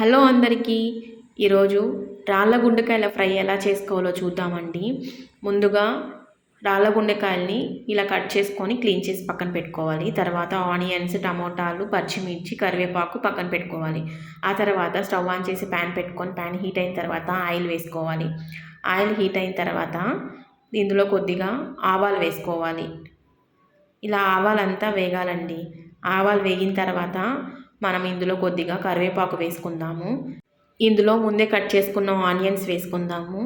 Hello అందరికీ. ఈరోజు రాళ్ళ గుండెకాయల ఫ్రై ఎలా చేసుకోవాలో చూద్దామండి. ముందుగా రాళ్ళ గుండెకాయల్ని ఇలా కట్ చేసుకొని క్లీన్ చేసి పక్కన పెట్టుకోవాలి. తర్వాత ఆనియన్స్ టమోటాలు పచ్చిమిర్చి కరివేపాకు పక్కన పెట్టుకోవాలి. ఆ తర్వాత స్టవ్ ఆన్ చేసి ప్యాన్ పెట్టుకొని ప్యాన్ హీట్ అయిన తర్వాత ఆయిల్ వేసుకోవాలి. ఆయిల్ హీట్ అయిన తర్వాత ఇందులో కొద్దిగా ఆవాలు వేసుకోవాలి. ఇలా ఆవాలంతా వేగాలండి. ఆవాలు వేగిన తర్వాత మనం ఇందులో కొద్దిగా కరివేపాకు వేసుకుందాము. ఇందులో ముందే కట్ చేసుకున్న ఆనియన్స్ వేసుకుందాము.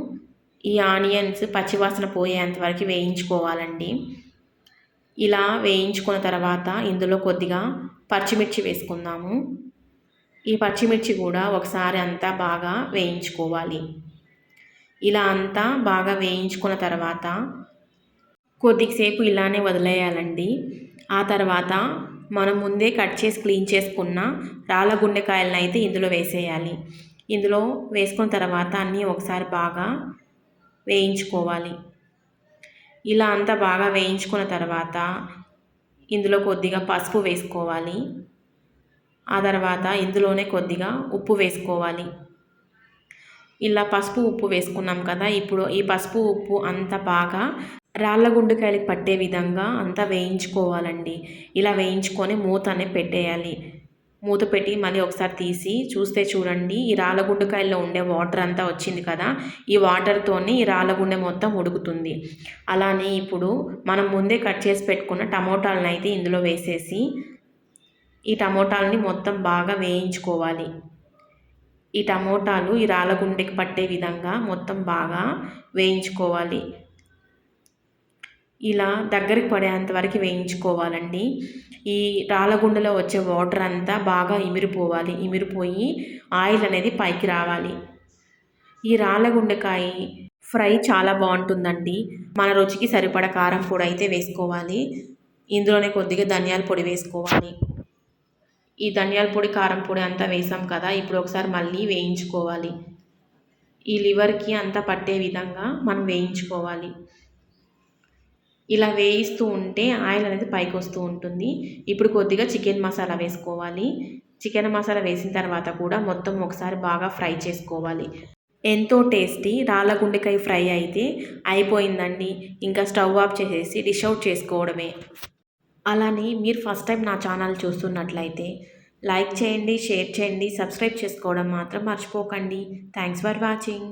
ఈ ఆనియన్స్ పచ్చివాసన పోయేంత వరకు వేయించుకోవాలండి. ఇలా వేయించుకున్న తర్వాత ఇందులో కొద్దిగా పచ్చిమిర్చి వేసుకుందాము. ఈ పచ్చిమిర్చి కూడా ఒకసారి అంతా బాగా వేయించుకోవాలి. ఇలా అంతా బాగా వేయించుకున్న తర్వాత కొద్దిసేపు ఇలానే వదిలేయాలండి. ఆ తర్వాత మనం ముందే కట్ చేసి క్లీన్ చేసుకున్న రాళ్ళ గుండెకాయలను అయితే ఇందులో వేసేయాలి. ఇందులో వేసుకున్న తర్వాత అన్నీ ఒకసారి బాగా వేయించుకోవాలి. ఇలా అంతా బాగా వేయించుకున్న తర్వాత ఇందులో కొద్దిగా పసుపు వేసుకోవాలి. ఆ తర్వాత ఇందులోనే కొద్దిగా ఉప్పు వేసుకోవాలి. ఇలా పసుపు ఉప్పు వేసుకున్నాం కదా ఇప్పుడు ఈ పసుపు ఉప్పు అంత బాగా రాళ్ళ గుండెకాయలకి పట్టే విధంగా అంతా వేయించుకోవాలండి. ఇలా వేయించుకొని మూత అనేది పెట్టేయాలి. మూత పెట్టి మళ్ళీ ఒకసారి తీసి చూస్తే చూడండి ఈ రాళ్ళగుండకాయల్లో ఉండే వాటర్ అంతా వచ్చింది కదా ఈ వాటర్తోని ఈ రాళ్ళగుండె మొత్తం ఉడుకుతుంది. అలానే ఇప్పుడు మనం ముందే కట్ చేసి పెట్టుకున్న టమోటాలను అయితే ఇందులో వేసేసి ఈ టమోటాలని మొత్తం బాగా వేయించుకోవాలి. ఈ టమోటాలు ఈ రాళ్ళగుండెకి పట్టే విధంగా మొత్తం బాగా వేయించుకోవాలి. ఇలా దగ్గరికి పడేంత వరకు వేయించుకోవాలండి. ఈ రాళ్ళగుండలో వచ్చే వాటర్ అంతా బాగా ఇమిరిపోవాలి. ఇమిరిపోయి ఆయిల్ అనేది పైకి రావాలి. ఈ రాళ్ళగుండకాయ ఫ్రై చాలా బాగుంటుందండి. మన రుచికి సరిపడ కారం పొడి అయితే వేసుకోవాలి. ఇందులోనే కొద్దిగా ధనియాల పొడి వేసుకోవాలి. ఈ ధనియాల పొడి కారం పొడి అంతా వేసాం కదా ఇప్పుడు ఒకసారి మళ్ళీ వేయించుకోవాలి. ఈ లివర్కి అంతా పట్టే విధంగా మనం వేయించుకోవాలి. ఇలా వేయిస్తూ ఉంటే ఆయిల్ అనేది పైకి వస్తూ ఉంటుంది. ఇప్పుడు కొద్దిగా చికెన్ మసాలా వేసుకోవాలి. చికెన్ మసాలా వేసిన తర్వాత కూడా మొత్తం ఒకసారి బాగా ఫ్రై చేసుకోవాలి. ఎంతో టేస్టీ రాళ్ళగుండెకాయ ఫ్రై అయితే అయిపోయిందండి. ఇంకా స్టవ్ ఆఫ్ చేసేసి డిష్ అవుట్ చేసుకోవడమే. అలానే మీరు ఫస్ట్ టైం నా ఛానల్ చూస్తున్నట్లయితే లైక్ చేయండి షేర్ చేయండి సబ్స్క్రైబ్ చేసుకోవడం మాత్రం మర్చిపోకండి. Thanks for watching.